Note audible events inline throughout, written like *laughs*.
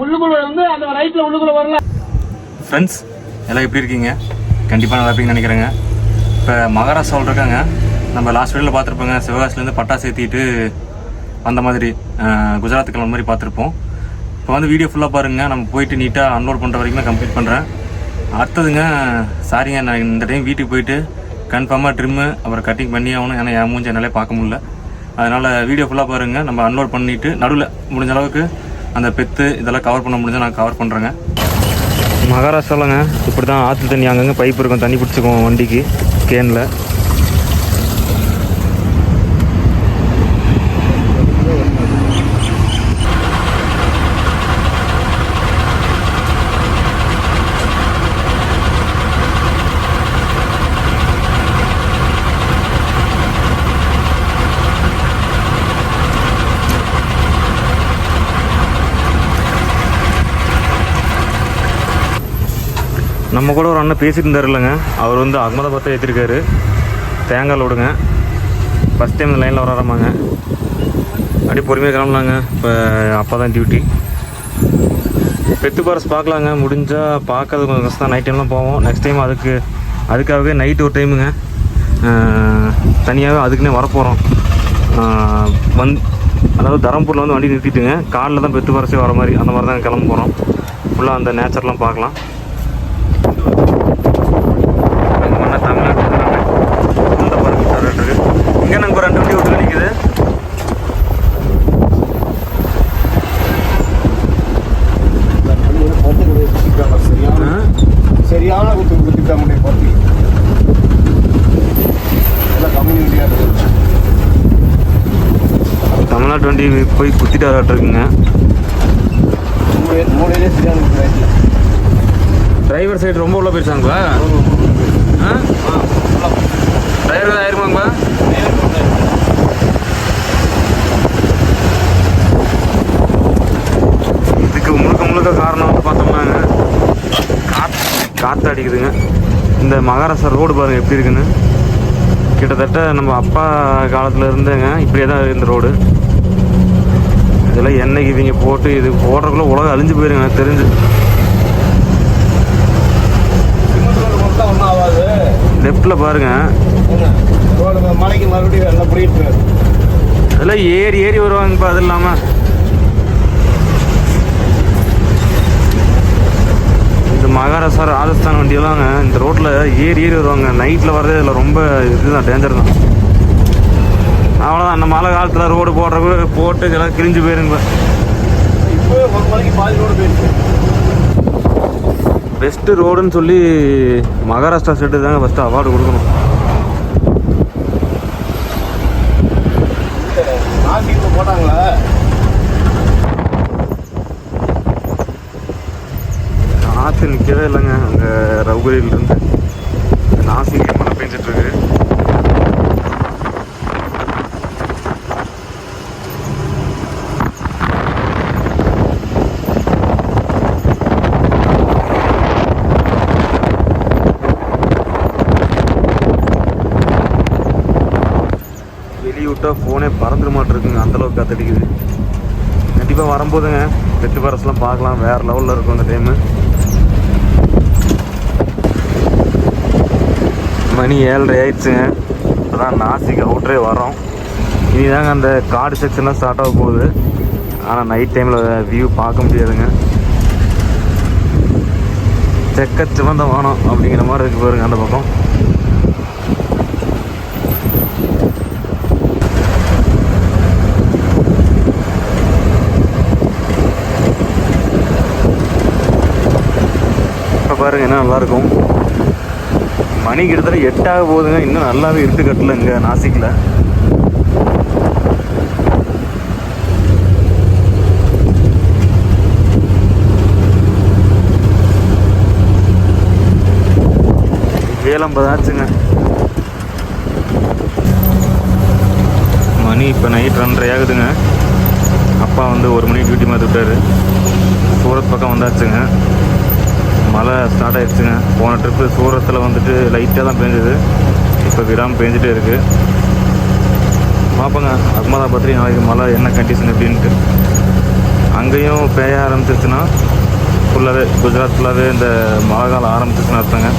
உள்ளுக்குள்ள வந்து அந்த ரைட்ல உள்ளுக்குள்ள வரல. ஃப்ரெண்ட்ஸ் எல்லாம் எப்படி இருக்கீங்க? கண்டிப்பாக நல்லா இருப்பீங்கன்னு நினைக்கிறேங்க. இப்போ மகாராஷ்டிராவில் இருக்காங்க. நம்ம லாஸ்ட் வீடியோவில் பார்த்துருப்போங்க. சிவகாசிலேருந்து பட்டாசு ஏற்றிட்டு அந்த மாதிரி குஜராத்துக்கு கிளம்ப மாதிரி பார்த்துருப்போம். இப்போ வந்து வீடியோ ஃபுல்லாக பாருங்கள் நம்ம போயிட்டு நீட்டாக அன்லோட் பண்ணுற வரைக்கும் கம்ப்ளீட் பண்ணுறேன் அடுத்ததுங்க சாரிங்க நான் இந்த டைம் வீட்டுக்கு போயிட்டு கன்ஃபார்மாக ட்ரிம்மு அப்புறம் கட்டிங் பண்ணி ஆகணும். ஏன்னா என் மூஞ்சி என்னாலே பார்க்க முடியல. அதனால் வீடியோ ஃபுல்லாக பாருங்கள் நம்ம அன்லோட் பண்ணிவிட்டு நடுவில் முடிஞ்ச அளவுக்கு அந்த பெத்து இதெல்லாம் கவர் பண்ண முடிஞ்சால் நான் கவர் பண்ணுறேங்க மகாராஷ்டிராலங்க இப்படி தான் ஆற்று தண்ணி அங்கங்கே பைப் இருக்கும் தண்ணி பிடிச்சிக்கும் வண்டிக்கு கேனில் நம்ம கூட ஒரு அண்ணன் பேசிட்டு இருந்தார் இல்லைங்க. அவர் வந்து அகமதாபாத்தை ஏற்றிருக்காரு தேங்காய் விடுங்க. ஃபஸ்ட் டைம் இந்த லைனில் வராமாங்க அப்படியே பொறுமையாக கிளம்பலாங்க. இப்போ அப்பா தான் டியூட்டி பெத்து பாரஸ் பார்க்கலாங்க. முடிஞ்சால் பார்க்கறது கொஞ்சம் கஷ்டம் தான். நைட் டைம்லாம் போவோம். நெக்ஸ்ட் டைம் அதுக்கு அதுக்காகவே நைட் ஒரு டைமுங்க தனியாகவே அதுக்குன்னே வரப்போகிறோம் வந் அதாவது தரம்பூரில் வந்து வண்டி நிறுத்திட்டுங்க. காலில் தான் பெத்து பாரஸே வர மாதிரி அந்த மாதிரி தான் கிளம்ப போகிறோம் ஃபுல்லாக அந்த நேச்சர்லாம் பார்க்கலாம் மண்ண தமிழ்நாட்டு இந்த பாருங்க இருக்கு இங்கே நாங்கள் ரெண்டு வண்டி விட்டு நிற்குது சரியான குத்து குத்திட்டாங்க பத்தி எல்லாம் கம்யூனிட்டியாக இருக்குது வண்டி போய் குத்திட்டு வராட்டுருக்குங்க டிரைவர் சைடு ரொம்ப உள்ள போயிருச்சாங்களா டிரைவர் ஆயிருமாங்களா இதுக்கு முழுக்க முழுக்க காரணம் வந்து பார்த்தோம்னாங்க காத் காற்று அடிக்குதுங்க இந்த மகாராஷ்டிரா ரோடு பாருங்க எப்படி இருக்குன்னு. கிட்டத்தட்ட நம்ம அப்பா காலத்துல இருந்தேங்க இப்படியே தான் இருக்கு இந்த ரோடு. இதெல்லாம் என்னைக்கு இவங்க போட்டு இது போடுறதுக்குள்ள உலகம் அழிஞ்சு போயிருங்க எனக்கு தெரிஞ்சு. லெஃப்டில் பாருங்க. மலைக்கு மறுபடியும் அதெல்லாம் ஏறி ஏறி வருவாங்கப்பா அது இல்லாமல் இந்த மகாராஷ்டிரா ராஜஸ்தான் வண்டியெல்லாங்க இந்த ரோட்டில் ஏறி ஏறி வருவாங்க. நைட்டில் வர்றதே இதில் ரொம்ப இதுதான் டேஞ்சர் தான். அவ்வளோதான் அந்த மழை காலத்தில் ரோடு போடுறப்ப போட்டு இதெல்லாம் கிழிஞ்சு போயிருங்க. இப்போ ஒரு பாதி ரோடு போயிருக்கு பெஸ்ட்டு ரோடுன்னு சொல்லி மகாராஷ்டிரா ஸ்டேட்டு தாங்க ஃபஸ்ட்டு அவார்டு கொடுக்கணும். நாசிக்கு போட்டாங்களா? நாற்று நிற்கவே இல்லைங்க அங்கே ரவுகரியிலேருந்து. நாசிக்கு மழை பெஞ்சிட்ருக்கு வெளியே விட்டா மறந்துட மாட்டிருக்குங்க அந்தளவுக்கு காத்தடிக்குது. கண்டிப்பாக வரும்போதுங்க வெட்டு பரஸ்லாம் பார்க்கலாம் வேறு லெவலில் இருக்கும் அந்த டைமு மணி ஏழரை ஆயிடுச்சுங்க. அதான் நாசிக் அவுட்ரே வரோம் இனிதாங்க அந்த காடு செக்ஷன்லாம் ஸ்டார்ட் ஆக போகுது. ஆனால் நைட் டைமில் வியூ பார்க்க முடியாதுங்க. செக்க சிவந்த வானம் அப்படிங்கிற மாதிரி இருக்கு பாருங்க அந்த பக்கம் இப்போ பாருங்க என்ன நல்லாயிருக்கும் மணி கிட்டத்தட்ட எட்டாக போகுதுங்க. இன்னும் நல்லாவே இருட்டு கட்டல இங்கே நாசிக்கில் வேலம்பது ஆச்சுங்க. மணி இப்போ நைட் ரெண்டரை ஆகுதுங்க. அப்பா வந்து ஒரு மணி டியூட்டி மாற்றி விட்டாரு சூரத் பக்கம் வந்தாச்சுங்க. மழை ஸ்டார்ட் ஆகிடுச்சுங்க போன ட்ரிப்பு சூரத்தில் வந்துட்டு லைட்டாக தான் பேஞ்சுது. இப்போ விடாமல் பேஞ்சிட்டே இருக்குது பார்ப்போங்க அகமதாபாத்லேயும் நாளைக்கு மழை என்ன கண்டிஷன் எப்படின்ட்டு. அங்கேயும் பேய ஆரம்பிச்சிச்சுன்னா ஃபுல்லாகவே குஜராத் ஃபுல்லாகவே இந்த மழை காலம் ஆரம்பிச்சிருச்சுன்னு அர்த்தங்க.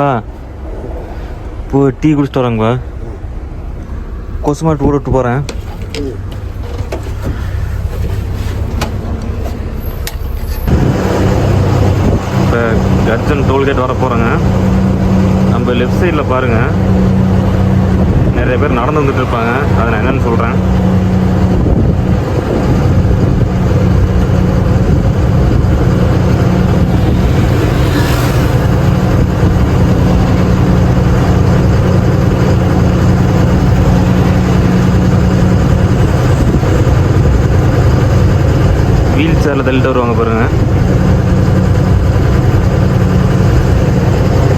பா. இப்போ டீ குடிச்சிட்டு வராங்கப்பா. கொசுமா டூர் விட்டு போகிறேன் இப்போ கர்ஜன் டோல்கேட் வர போகிறேங்க நம்ம லெஃப்ட் சைடில் பாருங்கள் நிறைய பேர் நடந்து வந்துட்டு இருப்பாங்க. அதை நான் என்னன்னு சொல்கிறேன் வீல் சேரில் தள்ளிட்டு வருவாங்க பாருங்கள்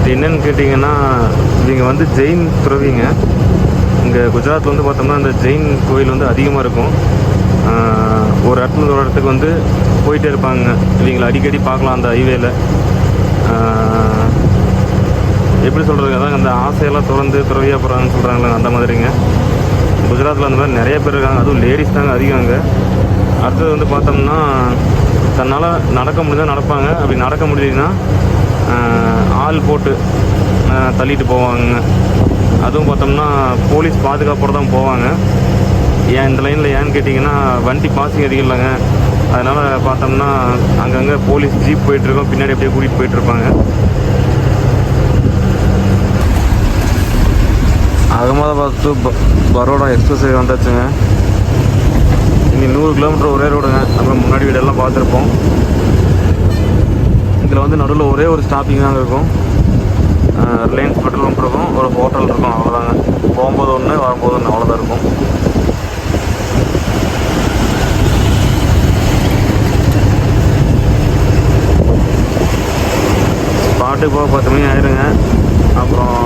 இது என்னன்னு கேட்டிங்கன்னா இவங்க வந்து ஜெயின் துறவிங்க. இங்கே குஜராத்தில் வந்து பார்த்தோம்னா இந்த ஜெயின் கோயில் வந்து அதிகமாக இருக்கும். ஒரு இடத்துல ஒரு இடத்துக்கு வந்து போயிட்டே இருப்பாங்க. இவங்களை அடிக்கடி பார்க்கலாம் அந்த ஹைவேல எப்படி சொல்கிறது அதான் அந்த ஆசையெல்லாம் திறந்து துறவியாக போகிறாங்கன்னு சொல்கிறாங்களே அந்த மாதிரிங்க. குஜராத்தில் அந்த மாதிரி நிறைய பேர் இருக்காங்க. அதுவும் லேடிஸ் தாங்க அதிகம் அங்கே. அடுத்தது வந்து பார்த்தோம்னா தன்னால் நடக்க முடிஞ்சால் நடப்பாங்க. அப்படி நடக்க முடியலன்னா ஆள் போட்டு தள்ளிட்டு போவாங்க. அதுவும் பார்த்தோம்னா போலீஸ் பாதுகாப்போடு தான் போவாங்க. ஏன் இந்த லைனில் ஏன்னு கேட்டிங்கன்னா வண்டி பாசிங் அதிகம் இல்லைங்க. அதனால் பார்த்தோம்னா அங்கங்கே போலீஸ் ஜீப் போயிட்டுருக்கோம் பின்னாடி அப்படியே கூட்டிகிட்டு போயிட்டுருப்பாங்க அகமதாபாத் டு ப- பரோடா எக்ஸ்பிரஸ் வே வந்தாச்சுங்க. இங்கே நூறு கிலோமீட்டர் ஒரே ரோடுங்க நம்ம முன்னாடி வீடெல்லாம் பார்த்துருப்போம். இதில் வந்து நடுவில் ஒரே ஒரு ஸ்டாப்பிங் தாங்க இருக்கும். ரிலையன்ஸ் பெட்ரோல் பம்ப் இருக்கும். ஒரு ஹோட்டல் இருக்கும் அவ்வளோதாங்க போகும்போது ஒன்று வரும்போது ஒன்று அவ்வளோதான் இருக்கும். ஸ்பாட்டுக்கு போக பத்து மணி ஆயிருங்க. அப்புறம்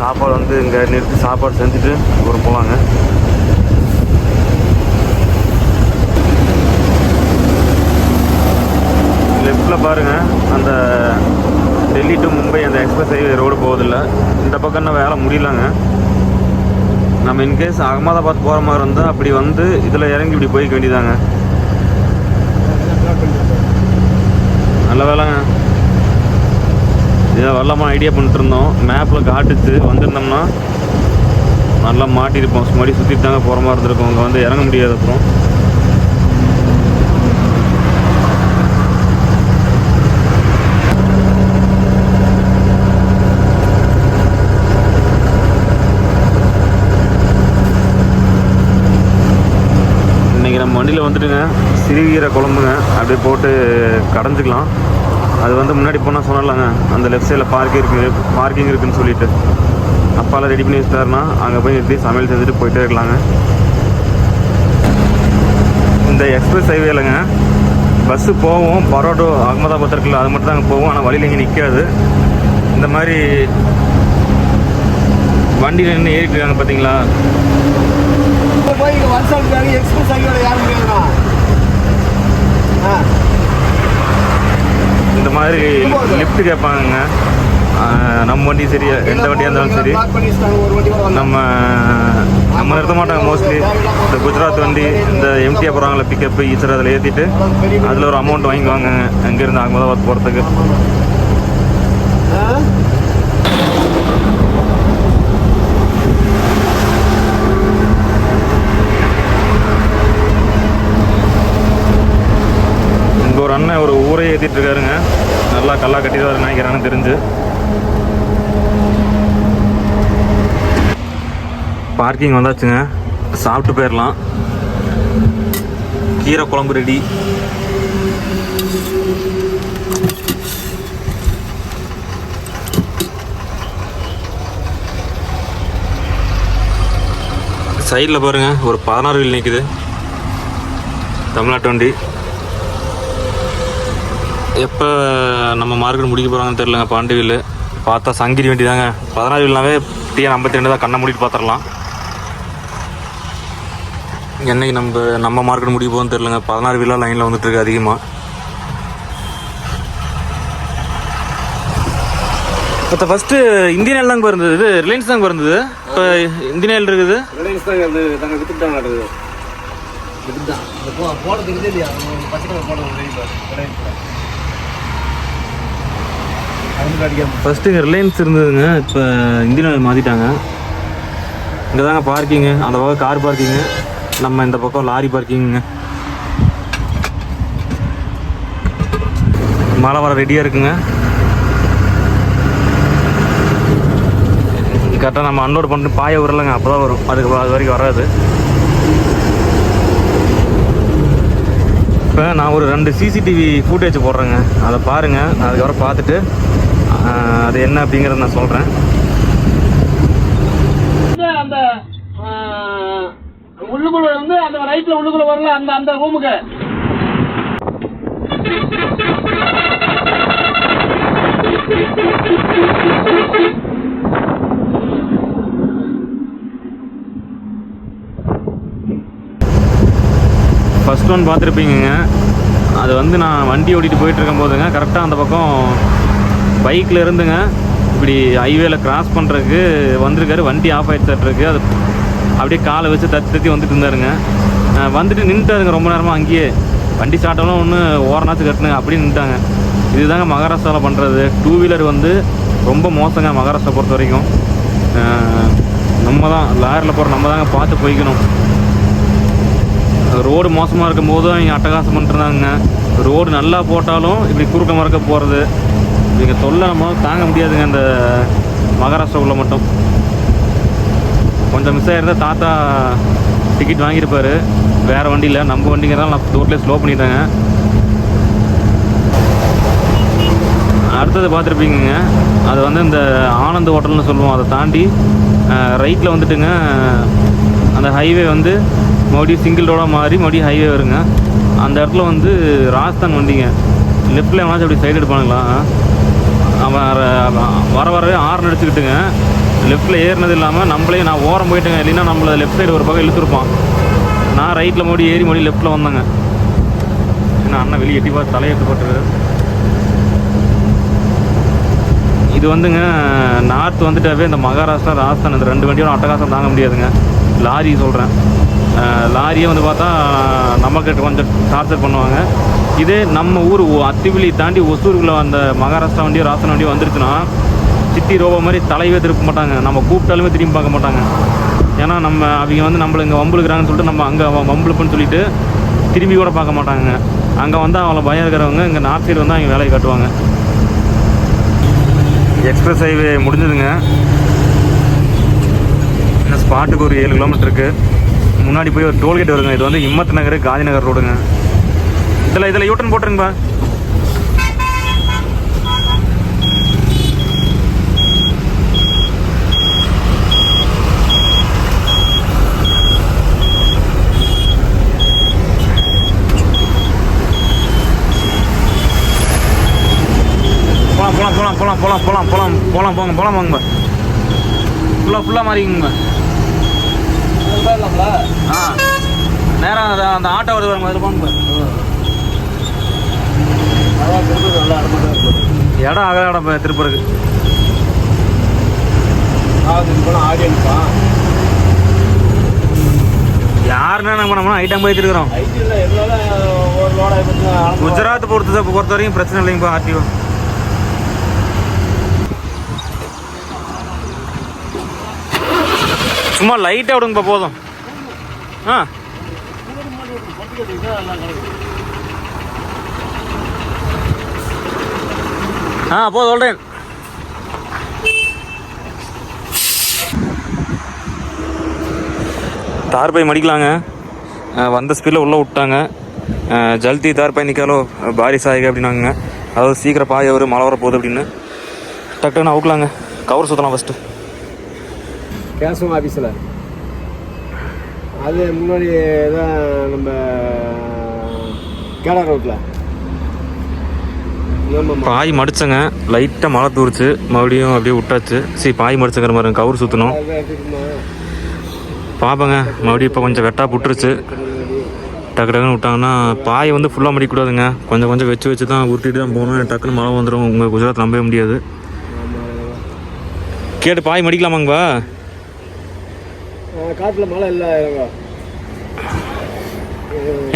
சாப்பாடு வந்து இங்கே நிறுத்தி சாப்பாடு செஞ்சுட்டு அப்புறம் போகலாங்க லெஃப்டில் பாருங்கள் அந்த டெல்லி டு மும்பை அந்த எக்ஸ்பிரஸ் ஹைவே ரோடு போகுதில்ல. இந்த பக்கம் வேலை முடியலங்க. நம்ம இன்கேஸ் அகமதாபாத் போகிற மாதிரி இருந்தால் அப்படி வந்து இதில் இறங்கி இப்படி போய்க்க வேண்டியதாங்க நல்ல வேலைங்க. இதை வரலாமா ஐடியா பண்ணிட்டு இருந்தோம் மேப்பில் காட்டுச்சு. வந்திருந்தோம்னா நல்லா மாட்டியிருப்போம். மறுபடியும் சுற்றிட்டு தாங்க போகிற மாதிரி இருந்திருக்கும். அங்கே வந்து இறங்க முடியாது அப்புறம் இன்றைக்கி நம்ம வண்டியில் வந்துட்டுங்க. சிறுகீரை குழம்புங்க. அப்படியே போட்டு கடைஞ்சிக்கலாம். அது வந்து முன்னாடி போனால் சொன்னலாங்க அந்த லெஃப்ட் சைடில் பார்க்கிங் இருக்குது. பார்க்கிங் இருக்குன்னு சொல்லிட்டு. அப்பாலாம் ரெடி பண்ணி வச்சுட்டாருன்னா அங்கே போய் நிறுத்தி சமையல் செஞ்சுட்டு போயிட்டே இருக்கலாங்க. இந்த எக்ஸ்பிரஸ் ஹைவேலங்க பஸ்ஸு போவோம் பரோட்டோ அகமதாபாத் இருக்குல்ல அது மட்டும் தான் போவோம் ஆனால் வழியில் இங்கே நிற்காது இந்த மாதிரி வண்டியில் நின்று ஏறிட்டு இருக்காங்க பார்த்தீங்களா போய் இங்கே வருஷம் எக்ஸ்பிரஸ் ஆகியோட யாரும் முடியாதுண்ணா ஆ. இந்த மாதிரி லிஃப்ட் கேட்பாங்க நம்ம வண்டி சரி எந்த வண்டியாக இருந்தாலும் சரி. நம்ம நம்ம நிறுத்த மாட்டாங்க மோஸ்ட்லி இந்த குஜராத் வண்டி இந்த எம்டிஆர் போகிறாங்களே பிக்கப் ஈச்சர் அதில் ஏற்றிட்டு அதில் ஒரு அமௌண்ட் வாங்கிக்குவாங்க அங்கேருந்து அகமதாபாத் போகிறதுக்கு ஆ? இங்கே ஒரு அண்ணன் ஒரு ஊரே ஏற்றிட்டு இருக்காருங்க. நல்லா கல்லா கட்டி தான் நினைக்கிறான்னு தெரிஞ்சு. பார்க்கிங் வந்தாச்சுங்க. சாப்பிட்டு போயிடலாம் கீரை குழம்பு ரெடி சைடில் பாருங்கள் ஒரு பதினாறு வீல் நிற்குது தமிழ்நாட்டு வண்டி. எப்போ நம்ம மார்க்கெட் முடிக்க போகிறாங்கன்னு தெரிலங்க பாண்டி வீல் பார்த்தா சங்கிரி வண்டி தாங்க. பதினாறு வீல்னாவே டிஎன் ஐம்பத்தி ரெண்டு தான் கண்ணை மூடிட்டு பார்த்துடலாம். என்னைக்கு நம்ம நம்ம மார்க்கெட் முடிய போகுதுன்னு தெரிலங்க பதினாறு விழா லைனில் வந்துட்டு இருக்கு அதிகமாக இப்போ ஃபஸ்ட்டு இந்தியன் ஆயில் தாங்க இருந்தது இது ரிலையன்ஸ் தாங்க இருந்தது இப்போ இந்தியன் ஆயில் இருக்குது. ரிலையன்ஸ் தாங்க இருந்து தாங்க வித்துட்டாங்க நடக்குது வித்துட்டான் இந்த போ போடுறதுக்கு இது இல்லையா? பச்சை கலர் போடுறது ஃபஸ்ட்டு இங்கே ரிலையன்ஸ் இருந்ததுங்க. இப்போ இந்தியன் மாற்றிட்டாங்க இங்கே தாங்க பார்க்கிங்கு அந்த பக்கம் கார் பார்க்கிங்கு நம்ம இந்த பக்கம் லாரி பார்க்கிங்குங்க மழை வர ரெடியாக இருக்குங்க. கரெக்டாக நம்ம அன்லோட் பண்ணிட்டு பாய விடலைங்க. அப்போ தான் வரும். அதுக்கு அது வரைக்கும் வராது. இப்போ நான் ஒரு ரெண்டு சிசிடிவி ஃபுட்டேஜ் போடுறேங்க. அதை பாருங்கள் நான் அதுக்கப்புறம் பார்த்துட்டு அது என்ன அப்படிங்கிறத நான் சொல்கிறேன் அந்த உள்ளுக்குள்ள வந்து அந்த ரைட்ல உள்ளுக்குள்ள வரல அந்த அந்த ரூமுக்கு ஃபர்ஸ்ட் ஒன் பார்த்துருப்பீங்கங்க. அது வந்து நான் வண்டி ஓட்டிட்டு போயிட்டு இருக்கும் போதுங்க கரெக்டாக அந்த பக்கம் பைக்கில் இருந்துங்க. இப்படி ஹைவேல கிராஸ் பண்ணுறதுக்கு வந்திருக்காரு. வண்டி ஆஃப் ஆகிடுச்சாட்ருக்கு அது அப்படியே காலை வச்சு தத்தி தத்தி வந்துட்டு இருந்தாருங்க. வந்துட்டு நின்றுட்டாருங்க ரொம்ப நேரமாக அங்கேயே. வண்டி ஸ்டார்ட்டெல்லாம் ஒன்று ஓரநாச்சு கட்டுனுங்க அப்படியே நின்ட்டாங்க இதுதாங்க மகாராஷ்டிராவில் பண்ணுறது டூ வீலர் வந்து ரொம்ப மோசங்க மகாராஷ்டிரா பொறுத்த வரைக்கும். நம்ம தான் லாரியில் போகிற நம்ம தாங்க பார்த்து போய்க்கணும். ரோடு மோசமாக இருக்கும் போதும் இங்கே அட்டகாசம் பண்ணிட்டுருந்தாங்க ரோடு நல்லா போட்டாலும் இப்படி குறுக்க மறக்க போகிறது இவங்க தொல்லை நம்ம தாங்க முடியாதுங்க அந்த மகாராஷ்டிராவில் மட்டும். கொஞ்சம் மிஸ் ஆகிருந்தா தாத்தா டிக்கெட் வாங்கியிருப்பார். வேறு வண்டியில் நம்ம வண்டிங்கிறதால நான் ரோட்லேயே ஸ்லோ பண்ணிட்டேங்க. அடுத்தது பார்த்துருப்பீங்க அது வந்து இந்த ஆனந்த் ஹோட்டல்னு சொல்லுவோம் அதை தாண்டி ரைட்டில் வந்துட்டுங்க அந்த ஹைவே வந்து மறுபடியும் சிங்கிள் ரோடாக மாறி மறுபடியும் ஹைவே வருங்க. அந்த இடத்துல வந்து ராஜஸ்தான் வண்டிங்க. லெஃப்டில் எவனாச்சும் அப்படி சைடு எடுப்பானுங்களா வர வரவே ஆறு அடிச்சுக்கிட்டுங்க. லெஃப்ட்டில் ஏறினது இல்லாமல் நம்மளே நான் ஓரம் போயிட்டேங்க. இல்லைன்னா நம்மளை லெஃப்ட் சைடு ஒரு பக்கம் இழுத்துருப்பான். நான் ரைட்டில் மோடி ஏறி மோடி லெஃப்ட்டில் வந்தேங்க. ஏன்னா அண்ணன் வெளியே எட்டி பார்த்து தலையெட்டு போட்டுரு. இது வந்துங்க நார்த் வந்துட்டாவே இந்த மகாராஷ்டிரா ராஜஸ்தான் இந்த ரெண்டு வண்டியோட அட்டகாசம் தாங்க முடியாதுங்க. லாரி சொல்கிறேன் லாரியே வந்து பார்த்தா நமக்கு கொஞ்சம் டார்ச்சர் பண்ணுவாங்க. இதே நம்ம ஊர் அத்திவிலி தாண்டி ஒசூருக்குள்ள அந்த மகாராஷ்டிரா வண்டியோ ராஜஸ்தான் வண்டியோ வந்துருச்சுன்னா சிட்டி ரோபோ மாதிரி தலையவே திருப்ப மாட்டாங்க. நம்ம கூப்பிட்டாலுமே திரும்பி பார்க்க மாட்டாங்க. ஏன்னா நம்ம அவங்க வந்து நம்மள இங்கே வம்புழுக்கிறாங்கன்னு சொல்லிட்டு நம்ம அங்கே வம்புழுப்புன்னு சொல்லிட்டு திரும்பி கூட பார்க்க மாட்டாங்க. அங்கே வந்தால் அவளை பயம் இருக்கிறவங்க இங்கே நார்த் சைடு வந்தால் அவங்க வேலையை காட்டுவாங்க. எக்ஸ்பிரஸ் ஹைவே முடிஞ்சதுங்க. இந்த ஸ்பாட்டுக்கு ஒரு ஏழு கிலோமீட்டருக்கு முன்னாடி போய் ஒரு டோல்கேட் வருங்க. இது வந்து இம்மத் நகர் காந்தி நகர் ரோடுங்க இதில் இதில் யூட்டன் போட்டுருங்கப்பா. போலாம் போலாம் போலாம் போலாம் போலாம் போலாம் போலாம் போங்க போலாம் வாங்க ஃபுல்லாக ஃபுல்லாக மாறிங்க ஆ. நேராக அந்த ஆட்டோ வருவாங்க அதில் போங்க இடம் அகல இடம் திருப்பருக்கு. யாருன்னா நாங்கள் பண்ணோம்னா ஐட்டம் போயிட்டுருக்குறோம் குஜராத் பொறுத்த பொறுத்த வரைக்கும் பிரச்சனை இல்லைங்கப்பா ஆர்டிஓ சும்மா லைட்டாக விடுங்கப்பா போதும். ஆ. ஆ போ சொல்கிறேன் தார்பை மடிக்கலாங்க. வந்த ஸ்பீடில் உள்ளே விட்டாங்க. ஜல்தி ஜல்தி தார்பை நிற்காலோ பாரிஸ் ஆகிக அப்படின்னாங்க. அதாவது சீக்கிரம் பாய வரும் மழை வர போகுது அப்படின்னு. டக்கு டக்குன்னு அவுக்கலாங்க. கவர் சுற்றலாம் ஃபஸ்ட்டு பேசுவோம் ஆஃபீஸில் அது முன்னாடி தான் நம்ம கேடா ரோட்டில் பாய் மடிச்சங்க. லைட்டாக மழை தூரிச்சு. மறுபடியும் அப்படியே விட்டாச்சு. சரி பாய் மடிச்சங்கிற மாதிரி கவர் சுற்றணும் பார்ப்போங்க மறுபடியும் இப்போ கொஞ்சம் வெட்டா புட்டுருச்சு. டக்கு டக்குன்னு விட்டாங்கன்னா பாயை வந்து ஃபுல்லாக மடிக்கக்கூடாதுங்க. கொஞ்சம் கொஞ்சம் வச்சு வச்சு தான் உருட்டிட்டு தான் போகணும். டக்குன்னு மழை வந்துடும் உங்கள் குஜராத் நம்பவே முடியாது. கேட்டு பாய் மடிக்கலாமாங்கப்பா? காட்டுல மழை இல்லை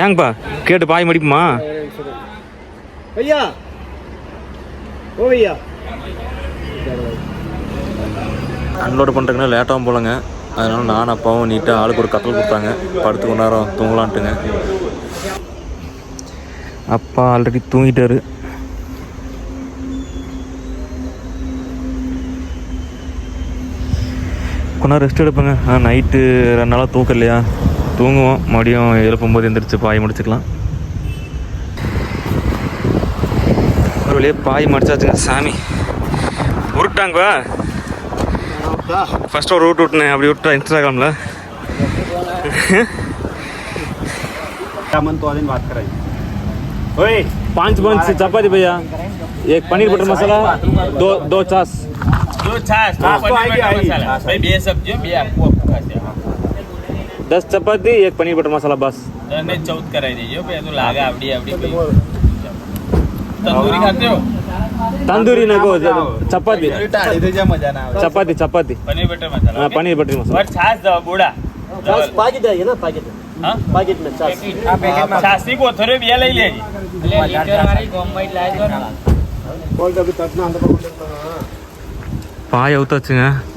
ஏங்கப்பா? கேட்டு பாய் மடிப்புமா? ஐயா! ஓ ஐயா அன்லோடு பண்ணுறதுக்குன்னா லேட்டாகவும் போலங்க. அதனால நான் அப்பாவும் நீட்டாக ஆளுக்கு ஒரு கத்தல் கொடுத்தாங்க. படுத்து கொஞ்ச நேரம் தூங்கலான்ட்டுங்க. அப்பா ஆல்ரெடி தூங்கிட்டாரு. கொஞ்ச நேரம் ரெஸ்ட் எடுப்பேங்க. நைட்டு ரெண்டு நாளாக தூக்கம் இல்லையா தூங்குவோம். மறுபடியும் எழுப்பும்போது எந்திரிச்சு பாய் முடிச்சுக்கலாம். வண்டிக்குள்ளேயே பாய் மடிச்சாச்சுங்க சாமி உருட்டாங்கப்பா ஃபஸ்ட்டு ஒரு ரூட் விட்டுனேன் அப்படி விட்டா இன்ஸ்டாகிராமில் अमन तो दिन बात कराई ओए पाँच बंच चपाती भैया एक पनीर बटर मसाला दो दो चास दो चास दो पनीर बटर मसाला भाई बे सब्जियों बे आपको आपको खाते दस चपाती एक पनीर बटर मसाला बस नहीं चौथ कराई दीजिए भैया तो लागा आवड़ी आवड़ी தந்தூரி ખાતે હો તંદૂરી சப்பாத்தி ચપાતી ચપાતી ચપાતી પનીર બટર મસાલા હા પનીર બટર મસાલા બટ છાસ દો બોડા છાસ પાકી જાય ને પાકી જાય પાકેટ મેં છાસ આ પેકેટ માં છાસ ની કોથરે બે લઈ લેજી એટલે લીટર વાળી ગોમબાઈ લાવી દો ને બોલ ડબી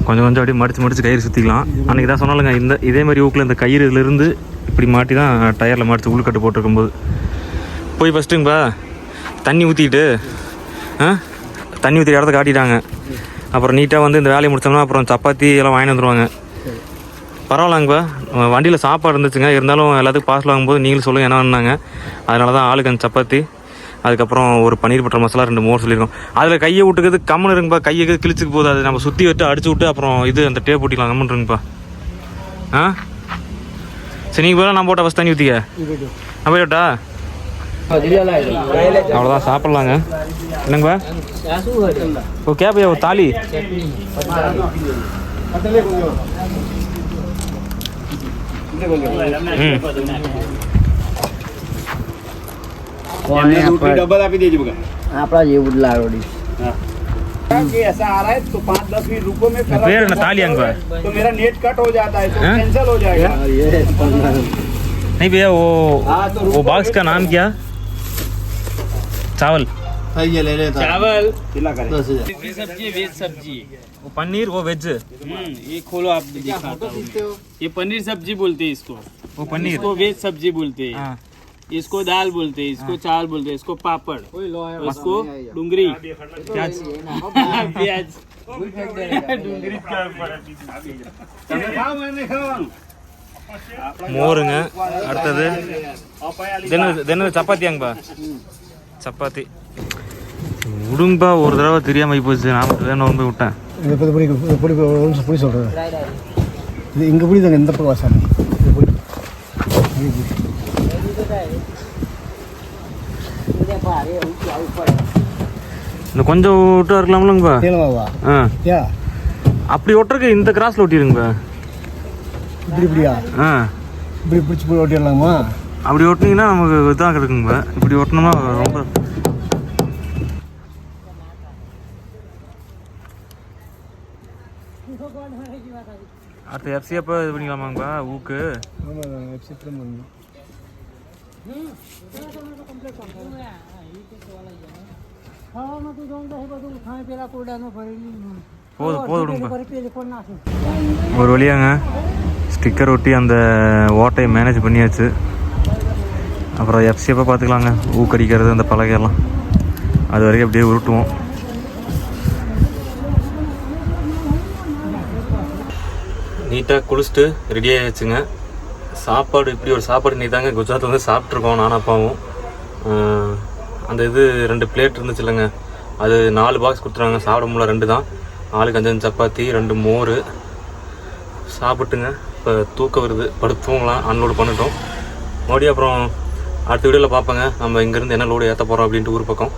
கொஞ்சம் கொஞ்சம் அப்படியே மடிச்சு மடிச்சு கயிறு சுற்றிக்கலாம் அன்றைக்கி தான் சொன்னாலுங்க இந்த இதே மாதிரி ஊக்கில் இந்த கயிறுலேருந்து இப்படி மாட்டி தான் டயரில் மடித்து உள்கட்டு போட்டிருக்கும்போது. போய் ஃபஸ்ட்டுங்கப்பா தண்ணி ஊற்றிட்டு ஆ? தண்ணி ஊற்றி இடத்த காட்டிட்டாங்க. அப்புறம் நீட்டாக வந்து இந்த வேலையை முடிச்சோம்னா அப்புறம் சப்பாத்தி எல்லாம் வாங்கிட்டு வந்துருவாங்க. பரவாயில்லங்கப்பா வண்டியில் சாப்பாடு இருந்துச்சுங்க. இருந்தாலும் எல்லாத்துக்கும் பார்சல் வாங்கும்போது நீங்களும் சொல்லுங்கள் என்ன பண்ணாங்க அதனால தான் ஆளுக்கு அந்த சப்பாத்தி அதுக்கப்புறம் ஒரு பன்னீர் பட்டர் மசாலா ரெண்டு மோர் சொல்லியிருக்கோம். அதில் கையை விட்டுக்கிறது கம்மன் இருங்கப்பா. கையை கீழே கிழிச்சுக்கு போகுது. அது நம்ம சுற்றி விட்டு அடிச்சு விட்டு அப்புறம் இது அந்த டேப் ஒட்டிக்கலாம் கம்மன் இருங்கப்பா. ஆ? சரி நீங்கள் போய் நான் போட்டா ஃபஸ்ட் தண்ணி ஊற்றிக்க நான் போயிட்டா அவ்வளோதான் சாப்பிட்லாங்க என்னங்கப்பா ஓ கேப்பையா ஒரு தாலி ம் डबल आप ही दीजिए बगा આપણા જેવું જ લાડોડી कि ऐसा आ रहा है तो पाँच दस मिनट रुको मैं कर பேர் என்ன தாலி அங்கே तो मेरा नेट कट हो जाता है तो हाँ? कैंसिल हो जाएगा नहीं भैया वो हाँ, तो वो रुको बॉक्स का नाम क्या चावल। ये ले ले चावल। दस हज़ार सब्ज़ी वेज सब्ज़ी वो पनीर वो वेज। हम्म, ये खोलो आप देखो ये पनीर सब्ज़ी बोलते हैं इसको। वो पनीर। इसको वेज सब्ज़ी बोलते हैं। हाँ। इसको दाल बोलते हैं इसको हाँ। चावल बोलते हैं इसको पापड़। इसको डुंगरी। प्याज। *laughs* प्याज। डुंगरी மோருங்க அடுத்தது தினம் தினம் சப்பாத்தி அங்கப்பா சப்பாத்தி. விடுங்கப்பா ஒரு தடவை தெரியாம ஆகி போச்சு. நான் மட்டும் வேணும் போய் விட்டேன். இது இப்போ புடி புடி புடி சொல்கிறேன் இது இங்கே புடிதாங்க இந்த பக்கம் வாசம் இது புடி. இந்த கொஞ்சம் விட்டா இருக்கலாம்லங்கப்பா ஆ. அப்படி ஒட்டுறக்கு இந்த கிராஸ்ல ஒட்டிடுங்கப்பா இப்படி இப்படியா? ஆ. இப்படி பிடிச்சி போய் ஓட்டிடலாமா அப்படி ஒட்டினீங்கன்னா நமக்கு இதாக இருக்குங்கப்பா இப்படி ஒட்டினோம்னா ரொம்ப அடுத்த எஃப்சி அப்போ இது பண்ணிக்கலாமாங்கப்பா? ஊக்கு. பண்ணணும் போதும் போதும் விடுங்கப்பா. ஒரு வழியாங்க. ஸ்டிக்கர் ஒட்டி அந்த ஓட்டையை மேனேஜ் பண்ணியாச்சு. அப்புறம் எஃப்சியப்போ பார்த்துக்கலாங்க. ஊக்கடிக்கிறது அந்த பலகையெல்லாம். அது வரைக்கும் அப்படியே உருட்டுவோம். நீட்டாக குளிச்சுட்டு ரெடி ஆயாச்சுங்க. சாப்பாடு இப்படி ஒரு சாப்பாடு நீ தாங்க குஜராத்தில் வந்து சாப்பிட்ருக்கோம் நானும் அப்பாவும். அந்த இது ரெண்டு பிளேட் இருந்துச்சு இல்லைங்க அது நாலு பாக்ஸ் கொடுத்துருவாங்க சாப்பிட முடியல ரெண்டு தான். ஆளுக்கு அஞ்சு சப்பாத்தி ரெண்டு மோர். சாப்பிட்டுங்க. இப்போ தூக்கம் வருது படுத்துவங்களாம் அன்லோடு பண்ணிட்டோம். மறுபடியும் அப்புறம் அடுத்த வீடியோவில் பார்ப்பேங்க. நம்ம இங்கேருந்து என்ன லோடு ஏற்ற போகிறோம் அப்படின்ட்டு ஊர் பக்கம்.